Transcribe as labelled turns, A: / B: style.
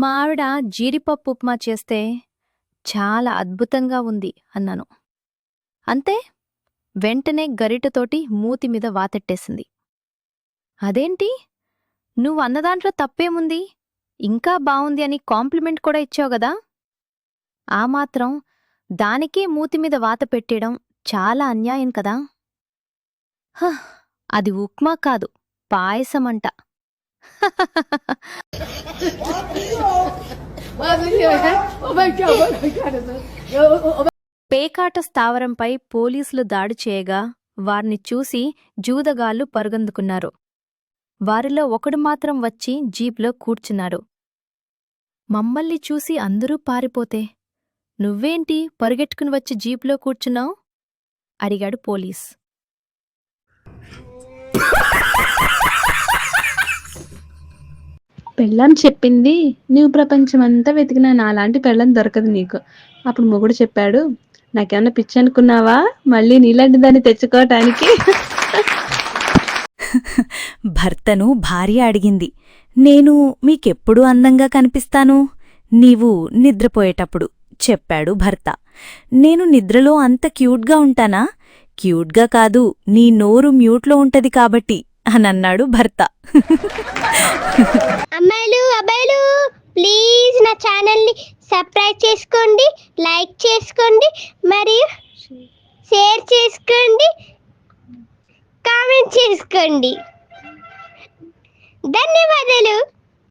A: మా ఆవిడ జీడిపప్పు ఉప్మా చేస్తే చాలా అద్భుతంగా ఉంది అన్నాను. అంతే వెంటనే గరిటతోటి మూతి మీద వాతెట్టేసింది. అదేంటి? నువ్వు అన్నదాంట్లో తప్పేముంది? ఇంకా బావుంది అని కాంప్లిమెంట్ కూడా ఇచ్చావు గదా ఆ మాత్రం దానికే మూతి మీద వాత పెట్టేయడం చాలా అన్యాయం కదా? హ, అది ఉప్మా కాదు పాయసమంట. పేకాట స్థావరంపై పోలీసులు దాడి చేయగా వారిని చూసి జూదగాళ్ళు పరుగందుకున్నారు. వారిలో ఒకడు మాత్రం వచ్చి జీప్లో కూర్చున్నాడు. మమ్మల్ని చూసి అందరూ పారిపోతే నువ్వేంటి పరుగెట్టుకుని వచ్చి జీప్లో కూర్చున్నావు? అడిగాడు పోలీస్.
B: పెళ్ళాం చెప్పింది నీవు ప్రపంచమంతా వెతికినా నాలాంటి పెళ్ళం దొరకదు నీకు. అప్పుడు మొగుడు చెప్పాడు నాకేమన్నా పిచ్చి అనుకున్నావా? మళ్ళీ నీలాంటి దాన్ని తెచ్చుకోవటానికి?
C: భర్తను భార్య అడిగింది నేను మీకెప్పుడు అందంగా కనిపిస్తాను? నీవు నిద్రపోయేటప్పుడు చెప్పాడు భర్త. నేను నిద్రలో అంత క్యూట్గా ఉంటానా? క్యూట్గా కాదు నీ నోరు మ్యూట్లో ఉంటది కాబట్టి అనన్నాడు భర్త.
D: ప్లీజ్ నా ఛానల్ని సబ్స్క్రైబ్ చేసుకోండి లైక్ చేసుకోండి మరియు షేర్ చేసుకోండి కామెంట్ చేసుకోండి. ధన్యవాదాలు.